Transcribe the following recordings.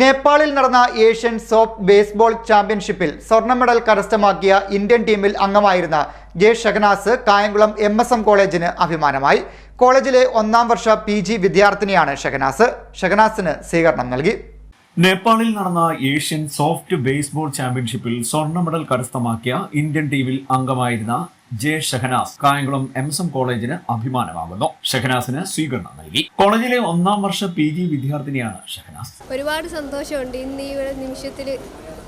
നേപ്പാളിൽ നടന്ന Asian soft baseball ചാമ്പ്യൻഷിപ്പിൽ സ്വർണ മെഡൽ കരസ്ഥമാക്കിയ ഇന്ത്യൻ ടീമിൽ അംഗമായിരുന്ന J Shahanas Kayamkulam M S M കോളേജിന് അഭിമാനമായി. കോളേജിലെ ഒന്നാം വർഷ പി ജി വിദ്യാർത്ഥിനിയാണ് ഷഹനാസ് ഷഹനാസിന് സ്വീകരണം നൽകി. നേപ്പാളിൽ നടന്ന ഏഷ്യൻ സോഫ്റ്റ് ബേസ്ബോൾ ചാമ്പ്യൻഷിപ്പിൽ സ്വർണ മെഡൽ കരസ്ഥമാക്കിയ ഇന്ത്യൻ ടീമിൽ അംഗമായിരുന്ന ജെ ഷഹനാസ് കായംകുളം എസ് കോളേജിന് അഭിമാനമാകുന്നു. ഷഹനാസിന് സ്വീകരണം നൽകി. കോളേജിലെ ഒന്നാം വർഷ പി ജി വിദ്യാർത്ഥിനിയാണ് ഷഹനാസ്. ഒരുപാട് സന്തോഷമുണ്ട്. ഇന്ന് ഈ ഒരു നിമിഷത്തിൽ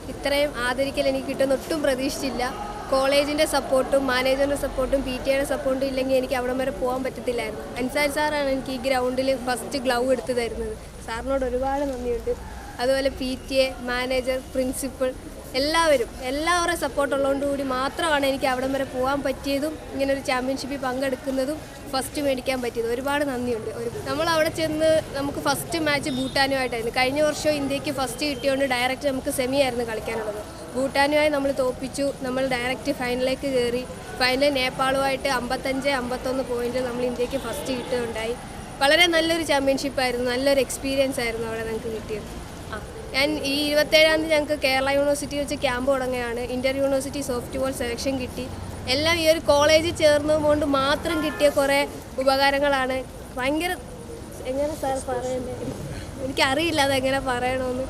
ഇത്രയും ആദരിക്കൽ എനിക്ക് കിട്ടുന്ന ഒട്ടും പ്രതീക്ഷിച്ചില്ല. കോളേജിന്റെ സപ്പോർട്ടും മാനേജറിന്റെ സപ്പോർട്ടും പി ടി എയുടെ സപ്പോർട്ടും ഇല്ലെങ്കിൽ എനിക്ക് അവിടം വരെ പോകാൻ പറ്റത്തില്ലായിരുന്നു. അൻസാരി സാറാണ് എനിക്ക് ഈ ഗ്രൗണ്ടിൽ ഫസ്റ്റ് ഗ്ലൗ എടുത്തു തരുന്നത്. സാറിനോട് ഒരുപാട് നന്ദിയുണ്ട്. അതുപോലെ P T A manager principal എല്ലാവരും എല്ലാവരുടെ സപ്പോർട്ട് ഉള്ളതുകൊണ്ട് കൂടി മാത്രമാണ് എനിക്ക് അവിടം വരെ പോകാൻ പറ്റിയതും ഇങ്ങനെ ഒരു ചാമ്പ്യൻഷിപ്പിൽ പങ്കെടുക്കുന്നതും ഫസ്റ്റ് മേടിക്കാൻ പറ്റിയത്. ഒരുപാട് നന്ദിയുണ്ട്. ഒരു നമ്മൾ അവിടെ ചെന്ന് നമുക്ക് ഫസ്റ്റ് മാച്ച് ഭൂട്ടാനുമായിട്ടായിരുന്നു. കഴിഞ്ഞ വർഷം ഇന്ത്യയ്ക്ക് ഫസ്റ്റ് കിട്ടിയതുകൊണ്ട് ഡയറക്റ്റ് നമുക്ക് സെമി ആയിരുന്നു കളിക്കാനുള്ളത്. ഭൂട്ടാനുമായി നമ്മൾ തോപ്പിച്ചു. നമ്മൾ ഡയറക്റ്റ് ഫൈനലിലേക്ക് കയറി. ഫൈനലിൽ നേപ്പാളുമായിട്ട് അമ്പത്തഞ്ച് അമ്പത്തൊന്ന് പോയിന്റ് നമ്മൾ ഇന്ത്യയ്ക്ക് ഫസ്റ്റ് കിട്ടുകയുണ്ടായി. വളരെ നല്ലൊരു ചാമ്പ്യൻഷിപ്പായിരുന്നു നല്ലൊരു എക്സ്പീരിയൻസ് ആയിരുന്നു അവിടെ നമുക്ക് കിട്ടിയത്. ഞാൻ ഈ ഇരുപത്തേഴാം തീയതി ഞങ്ങൾക്ക് കേരള യൂണിവേഴ്സിറ്റി വെച്ച് ക്യാമ്പ് തുടങ്ങുകയാണ്. Inter university soft ball selection കിട്ടി. എല്ലാം ഈ ഒരു കോളേജിൽ ചേർന്നതുകൊണ്ട് മാത്രം കിട്ടിയ കുറേ ഉപകാരങ്ങളാണ്. ഭയങ്കര എങ്ങനെ സാർ പറയണ്ടേ? എനിക്കറിയില്ല അതെങ്ങനെ പറയണമെന്ന്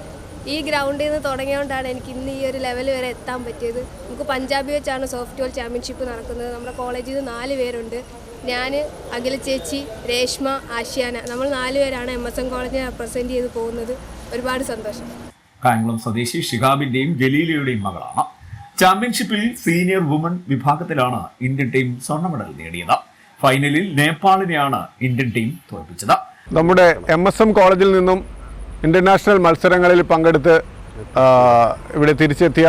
ഈ ഗ്രൗണ്ടിൽ നിന്ന് തുടങ്ങിയതുകൊണ്ടാണ് എനിക്ക് ഇന്ന് ഈ ഒരു ലെവൽ വരെ എത്താൻ പറ്റിയത്. നമുക്ക് പഞ്ചാബി വെച്ചാണ് സോഫ്റ്റ് ബോൾ ചാമ്പ്യൻഷിപ്പ് നടക്കുന്നത്. നമ്മുടെ കോളേജിൽ നിന്ന് നാല് പേരുണ്ട്. ഞാൻ അഖില ചേച്ചി രേഷ്മ ആശിയാന. നമ്മൾ നാല് പേരാണ് എം എസ് എം കോളേജിനെ റെപ്രസെന്റ് ചെയ്ത് പോകുന്നത്. ഒരുപാട് സന്തോഷം. കായംകുളം സ്വദേശി ഷിഹാബിന്റെയും ജലീലയുടെയും മകളാണ്. ചാമ്പ്യൻഷിപ്പിൽ സീനിയർ വുമൺ വിഭാഗത്തിലാണ് ഇന്ത്യൻ ടീം സ്വർണ മെഡൽ നേടിയത്. ഫൈനലിൽ നേപ്പാളിനെയാണ് ഇന്ത്യൻ ടീം തോൽപ്പിച്ചത്. നമ്മുടെ എം എസ് എം കോളേജിൽ നിന്നും ഇന്റർനാഷണൽ മത്സരങ്ങളിൽ പങ്കെടുത്ത് ഇവിടെ തിരിച്ചെത്തിയ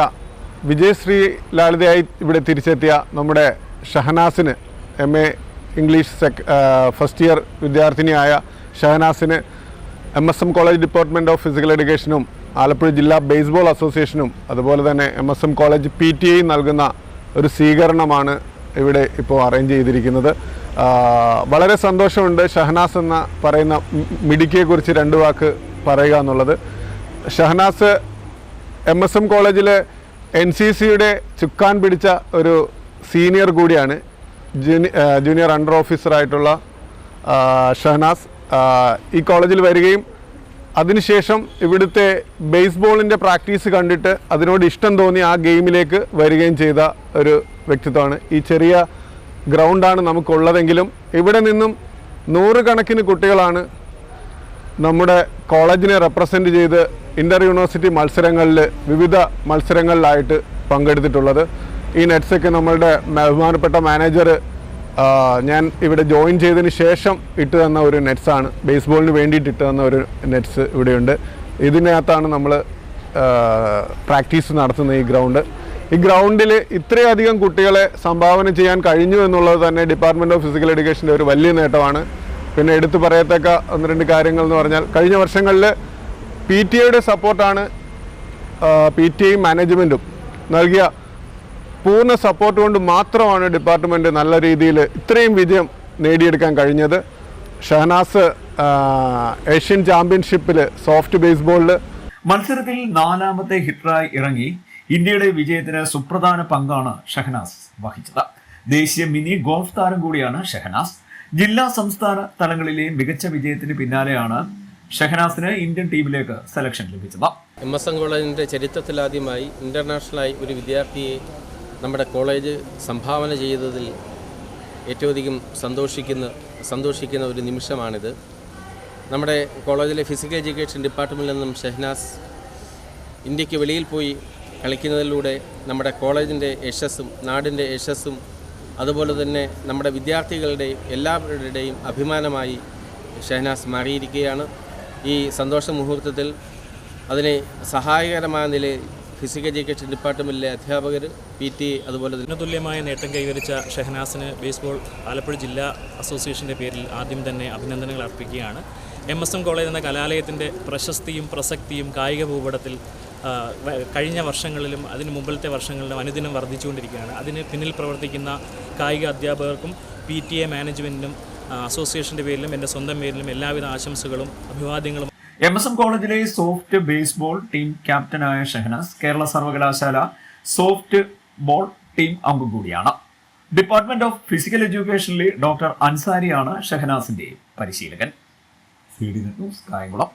വിജയശ്രീ ലാളിതയായി ഇവിടെ തിരിച്ചെത്തിയ നമ്മുടെ ഷഹനാസിന് M A English sec first year വിദ്യാർത്ഥിനിയായ ഷഹനാസിന് M S M college department of physical എഡ്യൂക്കേഷനും Alappuzha ജില്ലാ ബേസ്ബോൾ അസോസിയേഷനും അതുപോലെ തന്നെ M S M college P T I നൽകുന്ന ഒരു സ്വീകരണമാണ് ഇവിടെ ഇപ്പോൾ അറേഞ്ച് ചെയ്തിരിക്കുന്നത്. വളരെ സന്തോഷമുണ്ട് ഷഹനാസ് എന്ന പറയുന്ന മിടുക്കിയെക്കുറിച്ച് രണ്ട് വാക്ക് പറയുക എന്നുള്ളത്. ഷഹനാസ് എം എസ് എം കോളേജിലെ എൻ സി സിയുടെ ചുക്കാൻ പിടിച്ച ഒരു സീനിയർ കൂടിയാണ്. ജൂനിയർ അണ്ടർ ഓഫീസറായിട്ടുള്ള ഷഹനാസ്. ഈ കോളേജിൽ വരികയും അതിനുശേഷം ഇവിടുത്തെ ബേസ്ബോളിന്റെ പ്രാക്ടീസ് കണ്ടിട്ട് അതിനോട് ഇഷ്ടം തോന്നി ആ ഗെയിമിലേക്ക് വരികയും ചെയ്ത ഒരു വ്യക്തിത്വമാണ്. ഈ ചെറിയ ഗ്രൗണ്ടാണ് നമുക്കുള്ളതെങ്കിലും ഇവിടെ നിന്നും നൂറുകണക്കിന് കുട്ടികളാണ് നമ്മുടെ കോളേജിനെ റെപ്രസെന്റ് ചെയ്ത് ഇന്റർ യൂണിവേഴ്സിറ്റി മത്സരങ്ങളിൽ വിവിധ മത്സരങ്ങളിലായിട്ട് പങ്കെടുത്തിട്ടുള്ളത്. ഈ നെറ്റ്സൊക്കെ നമ്മളുടെ ബഹുമാനപ്പെട്ട മാനേജർ ഞാൻ ഇവിടെ ജോയിൻ ചെയ്തതിന് ശേഷം ഇട്ട് തന്ന ഒരു നെറ്റ്സാണ് ബേസ്ബോളിന് വേണ്ടിയിട്ട് ഇട്ട് തന്ന ഒരു നെറ്റ്സ് ഇവിടെയുണ്ട്. ഇതിനകത്താണ് നമ്മൾ പ്രാക്ടീസ് നടത്തുന്ന ഈ ഗ്രൗണ്ട് ഈ ഗ്രൗണ്ടിൽ ഇത്രയധികം കുട്ടികളെ സംഭാവന ചെയ്യാൻ കഴിഞ്ഞു എന്നുള്ളത് തന്നെ ഡിപ്പാർട്ട്മെന്റ് ഓഫ് ഫിസിക്കൽ എഡ്യൂക്കേഷന്റെ ഒരു വലിയ നേട്ടമാണ്. പിന്നെ എടുത്തു പറയത്തക്ക ഒന്ന് രണ്ട് കാര്യങ്ങൾ എന്ന് പറഞ്ഞാൽ കഴിഞ്ഞ വർഷങ്ങളിൽ പി ടി എയുടെ സപ്പോർട്ടാണ് പി ടി ഐ മാനേജ്മെന്റും നൽകിയ പൂർണ സപ്പോർട്ട് കൊണ്ട് മാത്രമാണ് ഡിപ്പാർട്ട്മെന്റ് നല്ല രീതിയിൽ ഇത്രയും വിജയം നേടിയെടുക്കാൻ കഴിഞ്ഞത്. ഷഹനാസ് ഏഷ്യൻ ചാമ്പ്യൻഷിപ്പിൽ സോഫ്റ്റ് ബേസ്ബോളിൽ മത്സരത്തിൽ നാലാമത്തെ ഹിറ്ററായി ഇറങ്ങി ഇന്ത്യയുടെ വിജയത്തിന് സുപ്രധാന പങ്കാണ് ഷഹനാസ് വഹിച്ചത്. ദേശീയ മിനി ഗോൾഫ് താരം കൂടിയാണ് ഷഹനാസ്. ജില്ലാ സംസ്ഥാന തലങ്ങളിലെ മികച്ച വിജയത്തിന് പിന്നാലെയാണ് ഷഹനാസിന് ഇന്ത്യൻ ടീമിലേക്ക് സെലക്ഷൻ ലഭിച്ചത്. എം എസ് എൻ കോളേജിന്റെ ചരിത്രത്തിലാദ്യമായി ഇന്റർനാഷണലായി ഒരു വിദ്യാർത്ഥിയെ നമ്മുടെ കോളേജ് സംഭാവന ചെയ്തതിൽ ഏറ്റവും അധികം സന്തോഷിക്കുന്ന സന്തോഷിക്കുന്ന ഒരു നിമിഷമാണിത്. നമ്മുടെ കോളേജിലെ ഫിസിക്കൽ എഡ്യൂക്കേഷൻ ഡിപ്പാർട്ട്മെന്റിൽ നിന്നും ഷെഹ്നാസ് ഇന്ത്യയ്ക്ക് വെളിയിൽ പോയി കളിക്കുന്നതിലൂടെ നമ്മുടെ കോളേജിന്റെ യശസ്സും നാടിന്റെ യശസ്സും അതുപോലെ തന്നെ നമ്മുടെ വിദ്യാർത്ഥികളുടെയും എല്ലാവരുടെയും അഭിമാനമായി ഷെഹനാസ് മാറിയിരിക്കുകയാണ്. ഈ സന്തോഷ മുഹൂർത്തത്തിൽ അതിനെ സഹായകരമായ നിലയിൽ ഫിസിക്കൽ എഡ്യൂക്കേഷൻ ഡിപ്പാർട്ട്മെന്റിലെ അധ്യാപകർ പി ടി അതുപോലെ തന്നെ തുല്യമായ നേട്ടം കൈവരിച്ച ഷെഹനാസിന് ബേസ്ബോൾ ആലപ്പുഴ ജില്ലാ അസോസിയേഷന്റെ പേരിൽ ആദ്യം തന്നെ അഭിനന്ദനങ്ങൾ അർപ്പിക്കുകയാണ്. എം എസ് എം കോളേജ് എന്ന കലാലയത്തിന്റെ പ്രശസ്തിയും പ്രസക്തിയും കായിക ഭൂപടത്തിൽ കഴിഞ്ഞ വർഷങ്ങളിലും അതിന് മുമ്പിലത്തെ വർഷങ്ങളിലും അനുദിനം വർദ്ധിച്ചുകൊണ്ടിരിക്കുകയാണ്. അതിന് പിന്നിൽ പ്രവർത്തിക്കുന്ന കായിക അധ്യാപകർക്കും പി ടി എ മാനേജ്മെന്റിനും അസോസിയേഷന്റെ പേരിലും എന്റെ സ്വന്തം പേരിലും എല്ലാവിധ ആശംസകളും അഭിവാദ്യങ്ങളും എം എസ് എം കോളേജിലെ സോഫ്റ്റ് ബേസ്ബോൾ ടീം ക്യാപ്റ്റനായ ഷെഹനാസ് കേരള സർവകലാശാല സോഫ്റ്റ് ബോൾ ടീം അംഗം കൂടിയാണ്. ഡിപ്പാർട്ട്മെന്റ് ഓഫ് ഫിസിക്കൽ എഡ്യൂക്കേഷനിലെ ഡോക്ടർ അൻസാരിയാണ് ഷെഹനാസിന്റെ പരിശീലകൻ. C D news Kayamkulam